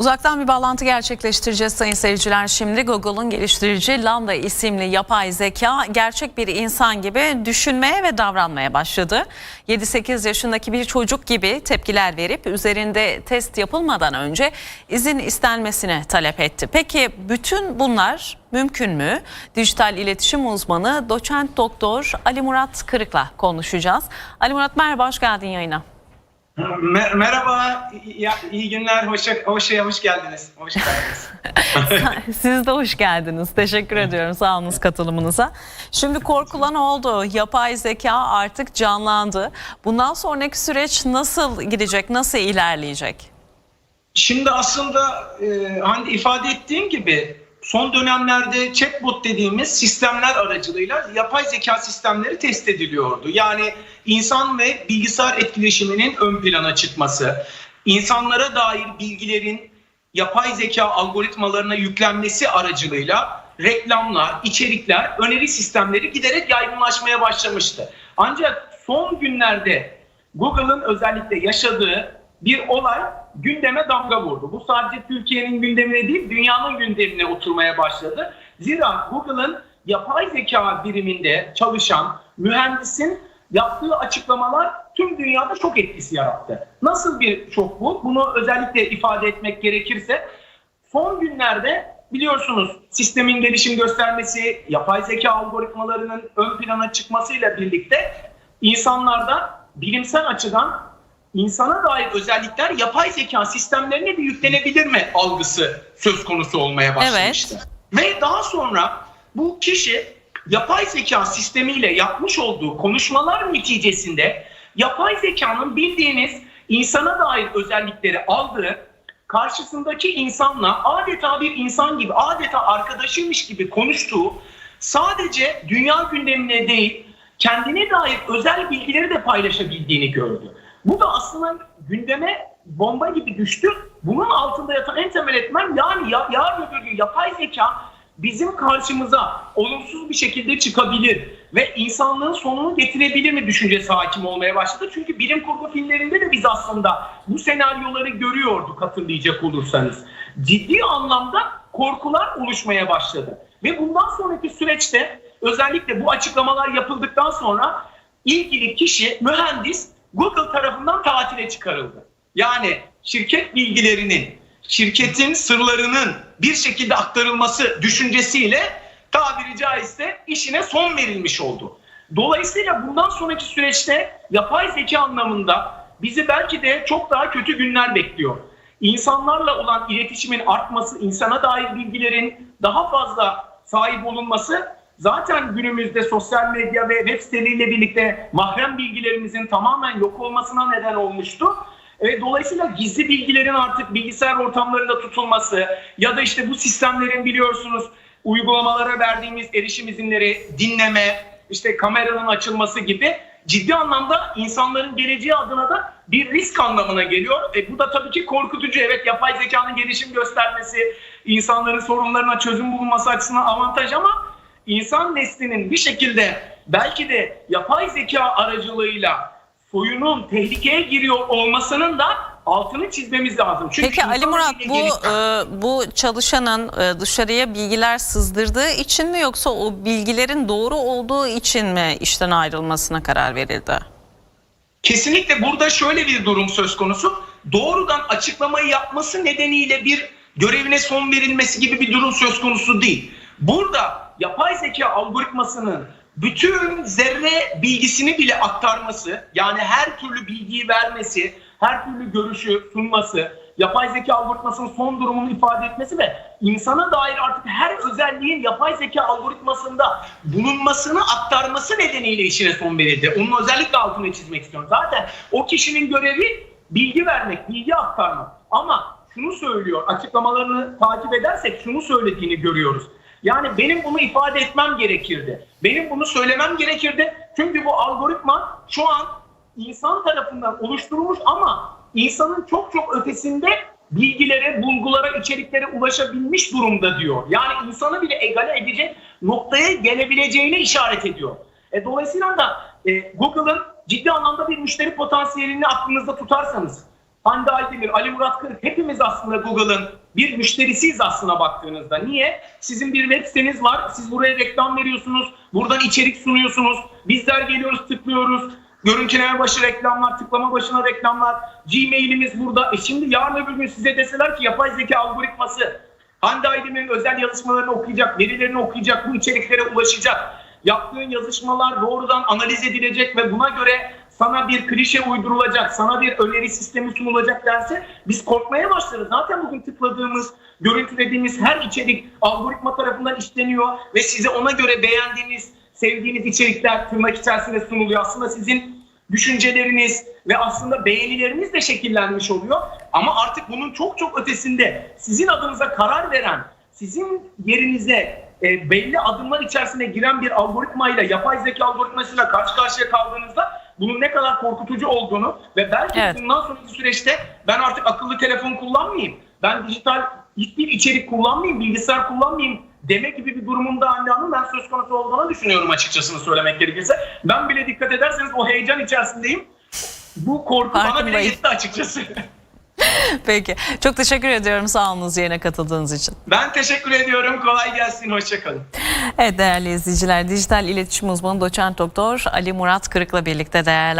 Uzaktan bir bağlantı gerçekleştireceğiz sayın seyirciler. Şimdi Google'un geliştirici Lambda isimli yapay zeka gerçek bir insan gibi düşünmeye ve davranmaya başladı. 7-8 yaşındaki bir çocuk gibi tepkiler verip üzerinde test yapılmadan önce izin istenmesini talep etti. Peki bütün bunlar mümkün mü? Dijital iletişim uzmanı doçent doktor Ali Murat Kırık'la konuşacağız. Ali Murat merhaba hoş geldin yayına. Me- merhaba, iyi, iyi günler, hoş, hoş, hoş geldiniz. Hoş geldiniz. Siz de hoş geldiniz. Teşekkür ediyorum sağ olunuz katılımınıza. Şimdi korkulan oldu. Yapay zeka artık canlandı. Bundan sonraki süreç nasıl gidecek, nasıl ilerleyecek? Şimdi aslında e, hani ifade ettiğim gibi son dönemlerde chatbot dediğimiz sistemler aracılığıyla yapay zeka sistemleri test ediliyordu. Yani insan ve bilgisayar etkileşiminin ön plana çıkması, insanlara dair bilgilerin yapay zeka algoritmalarına yüklenmesi aracılığıyla reklamlar, içerikler, öneri sistemleri giderek yaygınlaşmaya başlamıştı. Ancak son günlerde Google'ın özellikle yaşadığı bir olay gündeme damga vurdu. Bu sadece Türkiye'nin gündemine değil, dünyanın gündemine oturmaya başladı. Zira Google'ın yapay zeka biriminde çalışan mühendisin yaptığı açıklamalar tüm dünyada şok etkisi yarattı. Nasıl bir şok bu? Bunu özellikle ifade etmek gerekirse son günlerde biliyorsunuz sistemin gelişim göstermesi, yapay zeka algoritmalarının ön plana çıkmasıyla birlikte insanlarda bilimsel açıdan insana dair özellikler yapay zeka sistemlerine bir yüklenebilir mi algısı söz konusu olmaya başlamıştı. Ve daha sonra bu kişi yapay zeka sistemiyle yapmış olduğu konuşmalar neticesinde yapay zekanın bildiğiniz insana dair özellikleri aldığı karşısındaki insanla adeta bir insan gibi, adeta arkadaşıymış gibi konuştuğu sadece dünya gündemine değil kendine dair özel bilgileri de paylaşabildiğini gördü. Bu da aslında gündeme bomba gibi düştü. Bunun altında yatan en temel etmen yani ya, yarın öbür gün yapay zeka bizim karşımıza olumsuz bir şekilde çıkabilir ve insanlığın sonunu getirebilir mi düşüncesi hakim olmaya başladı. Çünkü bilim kurgu filmlerinde de biz aslında bu senaryoları görüyorduk hatırlayacak olursanız. Ciddi anlamda korkular oluşmaya başladı. Ve bundan sonraki süreçte özellikle bu açıklamalar yapıldıktan sonra ilgili kişi, mühendis Google tarafından tatile çıkarıldı. Yani şirket bilgilerinin, şirketin sırlarının bir şekilde aktarılması düşüncesiyle tabiri caizse işine son verilmiş oldu. Dolayısıyla bundan sonraki süreçte yapay zeka anlamında bizi belki de çok daha kötü günler bekliyor. İnsanlarla olan iletişimin artması, insana dair bilgilerin daha fazla sahip olunması zaten günümüzde sosyal medya ve web siteleriyle birlikte mahrem bilgilerimizin tamamen yok olmasına neden olmuştu. E, dolayısıyla gizli bilgilerin artık bilgisayar ortamlarında tutulması ya da işte bu sistemlerin biliyorsunuz uygulamalara verdiğimiz erişim izinleri dinleme, işte kameranın açılması gibi ciddi anlamda insanların geleceği adına da bir risk anlamına geliyor. E, bu da tabii ki korkutucu. Evet yapay zekanın gelişim göstermesi, insanların sorunlarına çözüm bulunması açısından avantaj ama insan neslinin bir şekilde belki de yapay zeka aracılığıyla soyunun tehlikeye giriyor olmasının da altını çizmemiz lazım. Çünkü Peki Ali Murat bu e, bu çalışanın e, dışarıya bilgiler sızdırdığı için mi yoksa o bilgilerin doğru olduğu için mi işten ayrılmasına karar verildi? Kesinlikle burada şöyle bir durum söz konusu. Doğrudan açıklamayı yapması nedeniyle bir görevine son verilmesi gibi bir durum söz konusu değil. Burada yapay zeka algoritmasının bütün zerre bilgisini bile aktarması, yani her türlü bilgiyi vermesi, her türlü görüşü sunması, yapay zeka algoritmasının son durumunu ifade etmesi ve insana dair artık her özelliğin yapay zeka algoritmasında bulunmasını aktarması nedeniyle işine son verildi. Onun özellikle altını çizmek istiyorum. Zaten o kişinin görevi bilgi vermek, bilgi aktarmak. Ama şunu söylüyor, açıklamalarını takip edersek şunu söylediğini görüyoruz. Yani benim bunu ifade etmem gerekirdi. Benim bunu söylemem gerekirdi. Çünkü bu algoritma şu an insan tarafından oluşturulmuş ama insanın çok çok ötesinde bilgilere, bulgulara, içeriklere ulaşabilmiş durumda diyor. Yani insanı bile egale edecek noktaya gelebileceğine işaret ediyor. E, dolayısıyla da e, Google'ın ciddi anlamda bir müşteri potansiyelini aklınızda tutarsanız Hande Aydemir, Ali Murat Kırık hepimiz aslında Google'ın bir müşterisiyiz aslına baktığınızda. Niye? Sizin bir web siteniz var. Siz buraya reklam veriyorsunuz. Buradan içerik sunuyorsunuz. Bizler geliyoruz tıklıyoruz. Görüntüleme başı reklamlar, tıklama başına reklamlar. Gmail'imiz burada. E şimdi yarın öbür gün size deseler ki yapay zeka algoritması Hande Aydemir'in özel yazışmalarını okuyacak, verilerini okuyacak, bu içeriklere ulaşacak. Yaptığın yazışmalar doğrudan analiz edilecek ve buna göre sana bir klişe uydurulacak, sana bir öneri sistemi sunulacak derse biz korkmaya başlarız. Zaten bugün tıkladığımız, görüntülediğimiz her içerik algoritma tarafından işleniyor ve size ona göre beğendiğiniz, sevdiğiniz içerikler tırnak içerisinde sunuluyor. Aslında sizin düşünceleriniz ve aslında beğenileriniz de şekillenmiş oluyor. Ama artık bunun çok çok ötesinde sizin adınıza karar veren, sizin yerinize e, belli adımlar içerisine giren bir algoritmayla, yapay zeka algoritmasıyla karşı karşıya kaldığınızda bunun ne kadar korkutucu olduğunu ve belki Evet. bundan sonraki süreçte ben artık akıllı telefon kullanmayayım, ben dijital hiçbir içerik kullanmayayım, bilgisayar kullanmayayım deme gibi bir durumun da Hande Hanım ben söz konusu olduğunu düşünüyorum açıkçasını söylemek gerekirse. Ben bile dikkat ederseniz o heyecan içerisindeyim. Bu korku bana bile Farkındayım. yetti açıkçası. Peki. Çok teşekkür ediyorum sağ olunuz yayına katıldığınız için. ben teşekkür ediyorum. Kolay gelsin. Hoşçakalın. Evet değerli izleyiciler dijital iletişim uzmanı doçent doktor Ali Murat Kırık'la birlikte değerlendirdik.